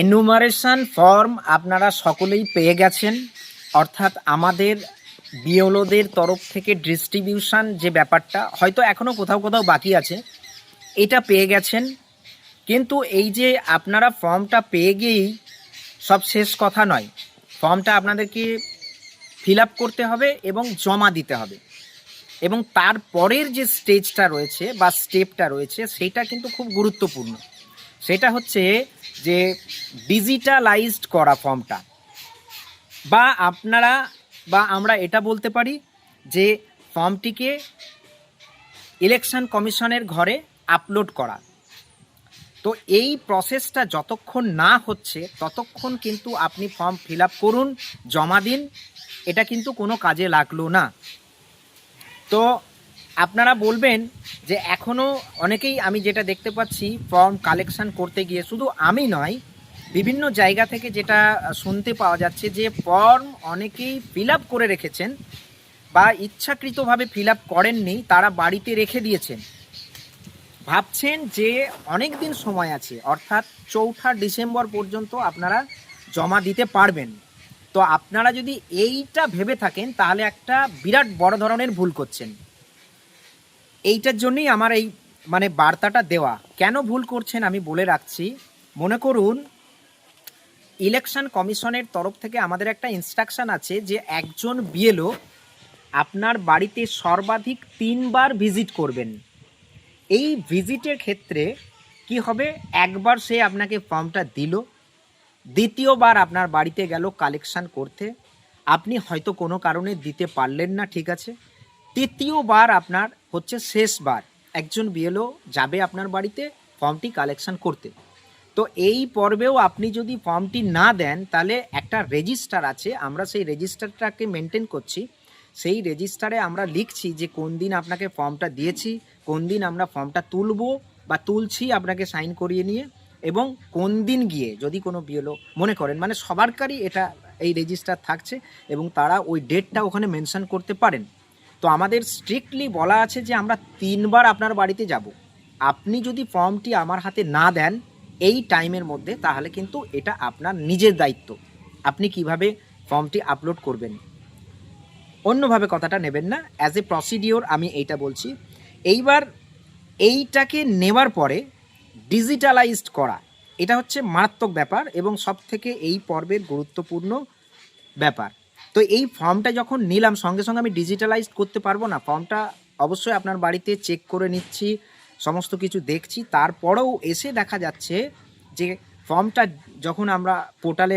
Enumeration form আপনারা সকলেই পেয়ে গেছেন। অর্থাৎ আমাদের বিওলোদের তরফ থেকে ডিস্ট্রিবিউশন যে ব্যাপারটা, হয়তো এখনও কোথাও কোথাও বাকি আছে, এটা পেয়ে গেছেন। কিন্তু এই যে আপনারা ফর্মটা পেয়ে গিয়েই সব শেষ কথা নয় ফর্মটা আপনাদেরকে ফিল আপ করতে হবে এবং জমা দিতে হবে। এবং তারপরের যে স্টেজটা রয়েছে বা স্টেপটা রয়েছে, সেটা কিন্তু খুব গুরুত্বপূর্ণ। সেটা হচ্ছে যে ডিজিটালাইজড করা ফর্মটা। বা আপনারা, বা আমরা এটা বলতে পারি যে ফর্মটিকে ইলেকশন কমিশনের ঘরে আপলোড করা। তো এই প্রসেসটা যতক্ষণ না হচ্ছে, ততক্ষণ কিন্তু আপনি ফর্ম ফিল করুন, জমা দিন, এটা কিন্তু কোনো কাজে লাগল না। তো আপনারা বলবেন যে এখনও অনেকেই আমি যেটা দেখতে পাচ্ছি ফর্ম কালেকশন করতে গিয়ে শুধু আমি নয়, বিভিন্ন জায়গা থেকে যেটা শুনতে পাওয়া যাচ্ছে যে ফর্ম অনেকেই ফিল করে রেখেছেন বা ইচ্ছাকৃতভাবে ফিল করেননি, তারা বাড়িতে রেখে দিয়েছেন। ভাবছেন যে অনেক দিন সময় আছে, অর্থাৎ চৌঠা ডিসেম্বর পর্যন্ত আপনারা জমা দিতে পারবেন। তো আপনারা যদি এইটা ভেবে থাকেন, তাহলে একটা বিরাট বড় ধরনের ভুল করছেন। এইটার জন্যই আমার এই মানে বার্তাটা দেওয়া। কেন ভুল করছেন আমি বলে রাখছি। মনে করুন, ইলেকশন কমিশনের তরফ থেকে আমাদের একটা ইনস্ট্রাকশন আছে যে একজন বিএলও আপনার বাড়িতে সর্বাধিক তিনবার ভিজিট করবেন। এই ভিজিটের ক্ষেত্রে কি হবে? একবার সে আপনাকে ফর্মটা দিল, দ্বিতীয়বার আপনার বাড়িতে গেল কালেকশান করতে। আপনি হয়তো কোনো কারণে দিতে পারলেন না, ঠিক আছে? তৃতীয়বার আপনার হচ্ছে শেষবার। একজন বিএলও যাবে আপনার বাড়িতে ফর্মটি কালেকশন করতে। তো এই পর্বেও আপনি যদি ফর্মটি না দেন, তাহলে একটা রেজিস্টার আছে, আমরা সেই রেজিস্টারটাকে মেনটেন করছি। সেই রেজিস্টারে আমরা লিখছি যে কোন দিন আপনাকে ফর্মটা দিয়েছি, কোন দিন আমরা ফর্মটা তুলব বা তুলছি আপনাকে সাইন করিয়ে নিয়ে, এবং কোন দিন গিয়ে যদি কোনো বিএলও মনে করেন মানে সবারকারই এটা এই রেজিস্টার থাকছে এবং তারা ওই ডেটটা ওখানে মেনশন করতে পারেন। তো আমাদের স্ট্রিক্টলি বলা আছে যে আমরা তিনবার আপনার বাড়িতে যাব। আপনি যদি ফর্মটি আমার হাতে না দেন এই টাইমের মধ্যে, তাহলে কিন্তু এটা আপনার নিজের দায়িত্ব। আপনি কীভাবে ফর্মটি আপলোড করবেন? অন্যভাবে কথাটা নেবেন না। অ্যাজ এ প্রসিডিওর আমি এইটা বলছি। এইবার এইটাকে নেওয়ার পরে ডিজিটালাইজড করা, এটা হচ্ছে মারাত্মক ব্যাপার এবং সব থেকে এই পর্বের গুরুত্বপূর্ণ ব্যাপার। তো এই ফর্মটা যখন নিলাম, সঙ্গে সঙ্গে আমি ডিজিটালাইজ করতে পারব না, ফর্মটা অবশ্যই আপনার বাড়িতে চেক করে নিচ্ছি, সমস্ত কিছু দেখছি। তারপরেও এসে দেখা যাচ্ছে যে ফর্মটা যখন আমরা পোর্টালে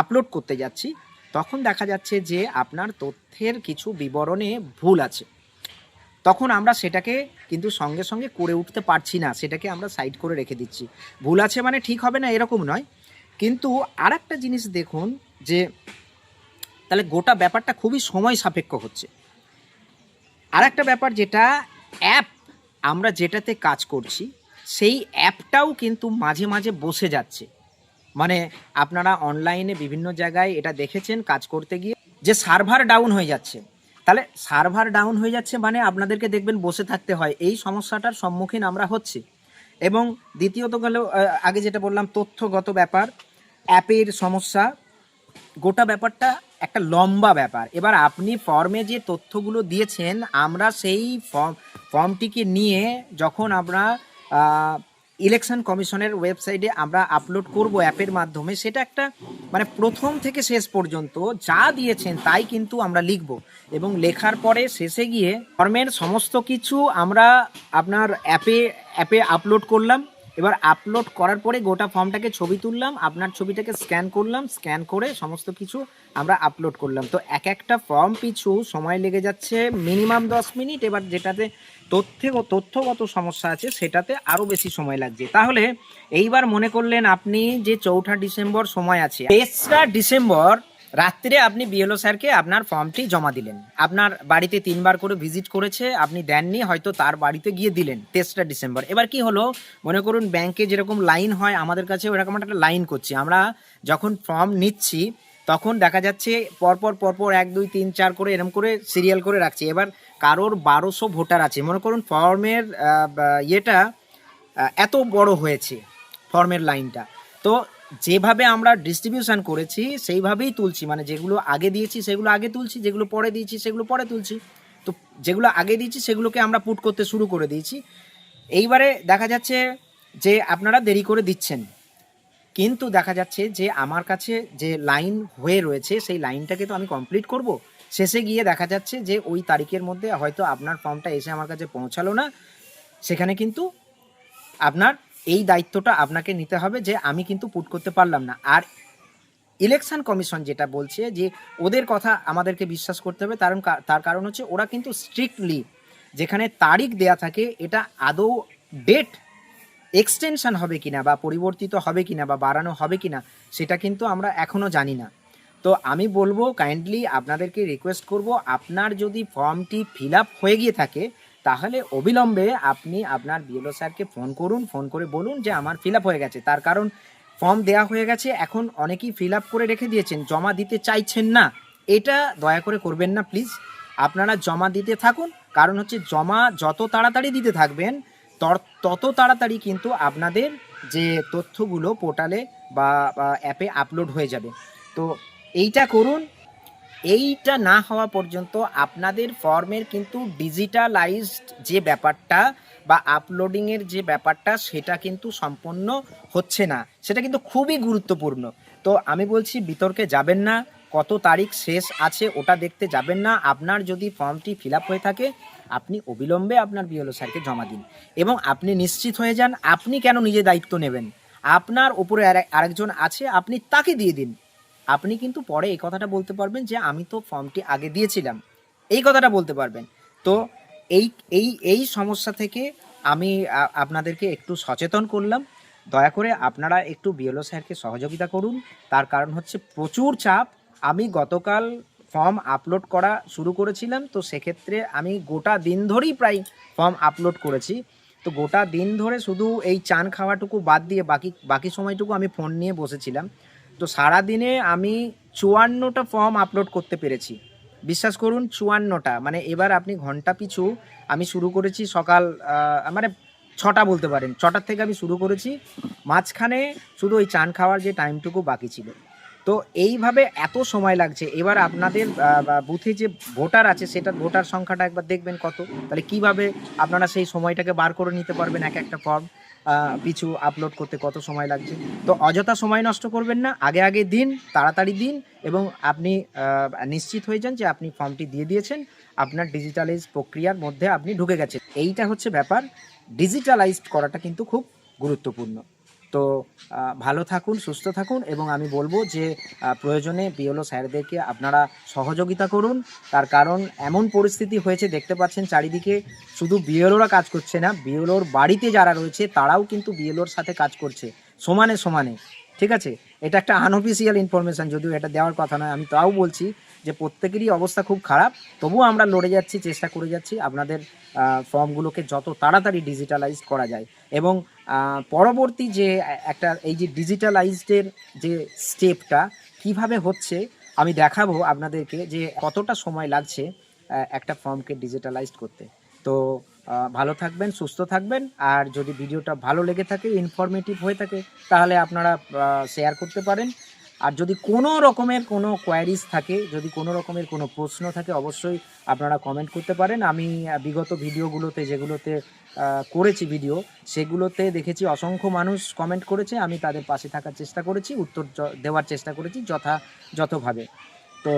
আপলোড করতে যাচ্ছি, তখন দেখা যাচ্ছে যে আপনার তথ্যের কিছু বিবরণে ভুল আছে। তখন আমরা সেটাকে কিন্তু সঙ্গে সঙ্গে করে উঠতে পারছি না, সেটাকে আমরা সাইড করে রেখে দিচ্ছি। ভুল আছে মানে ঠিক হবে না এরকম নয়। কিন্তু আর একটা জিনিস দেখুন যে তাহলে গোটা ব্যাপারটা খুবই সময় সাপেক্ষ হচ্ছে। আর একটা ব্যাপার যেটা, অ্যাপ, আমরা যেটাতে কাজ করছি, সেই অ্যাপটাও কিন্তু মাঝে মাঝে বসে যাচ্ছে। মানে আপনারা অনলাইনে বিভিন্ন জায়গায় এটা দেখেছেন কাজ করতে গিয়ে, যে সার্ভার ডাউন হয়ে যাচ্ছে। তাহলে সার্ভার ডাউন হয়ে যাচ্ছে মানে আপনাদেরকে দেখবেন বসে থাকতে হয়। এই সমস্যাটার সম্মুখীন আমরা হচ্ছি। এবং দ্বিতীয়ত গেল আগে যেটা বললাম, তথ্যগত ব্যাপার, অ্যাপের সমস্যা, গোটা ব্যাপারটা একটা লম্বা ব্যাপার। এবার আপনি ফর্মে যে তথ্যগুলো দিয়েছেন, আমরা সেই ফর্ম ফর্মটিকে নিয়ে যখন আমরা ইলেকশন কমিশনের ওয়েবসাইটে আমরা আপলোড করব অ্যাপের মাধ্যমে, সেটা একটা মানে প্রথম থেকে শেষ পর্যন্ত যা দিয়েছেন তাই কিন্তু আমরা লিখব। এবং লেখার পরে শেষে গিয়ে ফর্মের সমস্ত কিছু আমরা আপনার অ্যাপে অ্যাপে আপলোড করলাম। এবার আপলোড করার পরে গোটা ফর্মটাকে ছবি তুললাম, আপনার ছবিটাকে স্ক্যান করলাম স্ক্যান করে সমস্ত কিছু আমরা আপলোড করলাম। তো এক একটা ফর্ম পিছু সময় লেগে যাচ্ছে মিনিমাম দশ মিনিট এবার যেটাতে তথ্যে তথ্যগত সমস্যা আছে সেটাতে আরও বেশি সময় লাগছে। তাহলে এইবার মনে করলেন আপনি যে চৌঠা ডিসেম্বর সময় আছে, তেসরা ডিসেম্বর রাত্রে আপনি বিএলও স্যারকে আপনার ফর্মটি জমা দিলেন। আপনার বাড়িতে তিনবার করে ভিজিট করেছে, আপনি দেননি, হয়তো তার বাড়িতে গিয়ে দিলেন, তেসরা ডিসেম্বর। এবার কি হলো? মনে করুন ব্যাংকে যেরকম লাইন হয়, আমাদের কাছে ওরকম একটা লাইন করছি। আমরা যখন ফর্ম নিচ্ছি, তখন দেখা যাচ্ছে পরপর পরপর এক, দুই, তিন, চার করে এরকম করে সিরিয়াল করে রাখছি। এবার কারোর বারোশো ভোটার আছে। মনে করুন ফর্মের ইয়েটা এত বড় হয়েছে, ফর্মের লাইনটা। তো যেভাবে আমরা ডিস্ট্রিবিউশন করেছি, সেইভাবেই তুলছি। মানে যেগুলো আগে দিয়েছি, সেগুলো আগে তুলছি, যেগুলো পরে দিয়েছি, সেগুলো পরে তুলছি। তো যেগুলো আগে দিয়েছি, সেগুলোকে আমরা পুট করতে শুরু করে দিয়েছি। এইবারে দেখা যাচ্ছে যে আপনারা দেরি করে দিচ্ছেন। কিন্তু দেখা যাচ্ছে যে আমার কাছে যে লাইন হয়ে রয়েছে, সেই লাইনটাকে তো আমি কমপ্লিট করব। শেষে গিয়ে দেখা যাচ্ছে যে ওই তারিখের মধ্যে হয়তো আপনার ফর্মটা এসে আমার কাছে পৌঁছালো না। সেখানে কিন্তু আপনার এই দায়িত্বটা আপনাকে নিতে হবে যে আমি কিন্তু পুট করতে পারলাম না। আর ইলেকশন কমিশন যেটা বলছে যে ওদের কথা আমাদেরকে বিশ্বাস করতে হবে কারণ তার কারণ হচ্ছে ওরা কিন্তু স্ট্রিক্টলি যেখানে তারিখ দেয়া থাকে এটা আদৌ ডেট এক্সটেনশন হবে কিনা বা পরিবর্তিত হবে কিনা বা বাড়ানো হবে কিনা সেটা কিন্তু আমরা এখনও জানি না। তো আমি বলব কাইন্ডলি আপনাদেরকে রিকোয়েস্ট করব, আপনার যদি ফর্মটি ফিল আপ হয়ে গিয়ে থাকে তাহলে অবিলম্বে আপনি আপনার বিএলও স্যারকে ফোন করুন ফোন করে বলুন যে আমার ফিল হয়ে গেছে। তার কারণ ফর্ম দেয়া হয়ে গেছে, এখন অনেকেই ফিল করে রেখে দিয়েছেন, জমা দিতে চাইছেন না। এটা দয়া করে করবেন না প্লিজ আপনারা জমা দিতে থাকুন, কারণ হচ্ছে জমা যত তাড়াতাড়ি দিতে থাকবেন তত তাড়াতাড়ি কিন্তু আপনাদের যে তথ্যগুলো পোর্টালে বা অ্যাপে আপলোড হয়ে যাবে। তো এইটা করুন এইটা না হওয়া পর্যন্ত আপনাদের ফর্মের কিন্তু ডিজিটালাইজড যে ব্যাপারটা বা আপলোডিংয়ের যে ব্যাপারটা সেটা কিন্তু সম্পন্ন হচ্ছে না। সেটা কিন্তু খুবই গুরুত্বপূর্ণ। তো আমি বলছি, বিতর্কে যাবেন না, কত তারিখ শেষ আছে ওটা দেখতে যাবেন না। আপনার যদি ফর্মটি ফিল হয়ে থাকে, আপনি অবিলম্বে আপনার বিএলও স্যারকে জমা দিন এবং আপনি নিশ্চিত হয়ে যান আপনি কেন নিজে দায়িত্ব নেবেন। আপনার আরেক- আরেকজন আছে, আপনি তাকে দিয়ে দিন। আপনি কিন্তু পরে এই কথাটা বলতে পারবেন যে আমি তো ফর্মটি আগে দিয়েছিলাম। এই কথাটা বলতে পারবেন। তো এই এই এই সমস্যা থেকে আমি আপনাদেরকে একটু সচেতন করলাম। দয়া করে আপনারা একটু বিএলও স্যারকে সহযোগিতা করুন। তার কারণ হচ্ছে প্রচুর চাপ। আমি গতকাল ফর্ম আপলোড করা শুরু করেছিলাম। তো সেক্ষেত্রে আমি গোটা দিন ধরেই প্রায় ফর্ম আপলোড করেছি। তো গোটা দিন ধরে শুধু এই চান খাওয়াটুকু বাদ দিয়ে বাকি বাকি সময়টুকু আমি ফোন নিয়ে বসেছিলাম। তো সারা দিনে আমি চুয়ান্নটা ফর্ম আপলোড করতে পেরেছি। বিশ্বাস করুন, চুয়ান্নটা। মানে এবার আপনি ঘণ্টা পিছু আমি শুরু করেছি সকাল মানে ছটা বলতে পারেন। ছটার থেকে আমি শুরু করেছি। মাঝখানে শুধু ওই চান খাওয়ার যে টাইমটুকু বাকি ছিল। তো এইভাবে এত সময় লাগছে। এবার আপনাদের বুথে যে ভোটার আছে, সেটা ভোটার সংখ্যাটা একবার দেখবেন কত। তাহলে কীভাবে আপনারা সেই সময়টাকে বার করে নিতে পারবেন এক একটা ফর্ম পিছু আপলোড করতে কত সময় লাগছে। তো অযথা সময় নষ্ট করবেন না। আগে আগে দিন, তাড়াতাড়ি দিন এবং আপনি নিশ্চিত হয়ে যান যে আপনি ফর্মটি দিয়ে দিয়েছেন। আপনার ডিজিটালাইজ প্রক্রিয়ার মধ্যে আপনি ঢুকে গেছেন। এইটা হচ্ছে ব্যাপার। ডিজিটালাইজড করাটা কিন্তু খুব গুরুত্বপূর্ণ। তো ভালো থাকুন, সুস্থ থাকুন এবং আমি বলব যে প্রয়োজনে বিএলও স্যারদেরকে আপনারা সহযোগিতা করুন। তার কারণ এমন পরিস্থিতি হয়েছে, দেখতে পাচ্ছেন চারিদিকে শুধু বিএলওরা কাজ করছে না, বিএলওর বাড়িতে যারা রয়েছে তারাও কিন্তু বিএলওর সাথে কাজ করছে, সমানে সমানে। ঠিক আছে? এটা একটা আনঅফিসিয়াল ইনফরমেশন যদিও এটা দেওয়ার কথা নয়, আমি তাও বলছি যে প্রত্যেকেরই অবস্থা খুব খারাপ। তবুও আমরা লড়ে যাচ্ছি, চেষ্টা করে যাচ্ছি আপনাদের ফর্মগুলোকে যত তাড়াতাড়ি ডিজিটালাইজ করা যায়। এবং পরবর্তী যে একটা, এই যে ডিজিটালাইজডের যে স্টেপটা কীভাবে হচ্ছে, আমি দেখাবো আপনাদেরকে যে কতটা সময় লাগছে একটা ফর্মকে ডিজিটালাইজড করতে। তো ভালো থাকবেন, সুস্থ থাকবেন। আর যদি ভিডিওটা ভালো লেগে থাকে ইনফরমেটিভ হয়ে থাকে, তাহলে আপনারা শেয়ার করতে পারেন। আর যদি কোনো রকমের কোনো কোয়ারিজ থাকে, যদি কোনো রকমের কোনো প্রশ্ন থাকে, অবশ্যই আপনারা কমেন্ট করতে পারেন। আমি বিগত ভিডিওগুলোতে যেগুলোতে করেছি ভিডিও সেগুলোতে দেখেছি অসংখ্য মানুষ কমেন্ট করেছে। আমি তাদের পাশে থাকার চেষ্টা করেছি, উত্তর দেওয়ার চেষ্টা করেছি যথাযথভাবে তো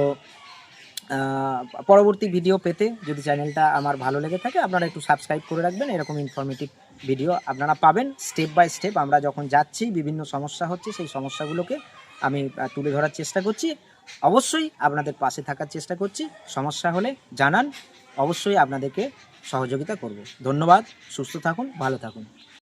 পরবর্তী ভিডিও পেতে যদি চ্যানেলটা আমার ভালো লেগে থাকে, আপনারা একটু সাবস্ক্রাইব করে রাখবেন। এরকম ইনফরমেটিভ ভিডিও আপনারা পাবেন। স্টেপ বাই স্টেপ আমরা যখন যাচ্ছি, বিভিন্ন সমস্যা হচ্ছে, সেই সমস্যাগুলোকে আমি তুলে ধরার চেষ্টা করছি। অবশ্যই আপনাদের পাশে থাকার চেষ্টা করছি। সমস্যা হলে জানান। অবশ্যই আপনাদেরকে সহযোগিতা করব। ধন্যবাদ। সুস্থ থাকুন, ভালো থাকুন।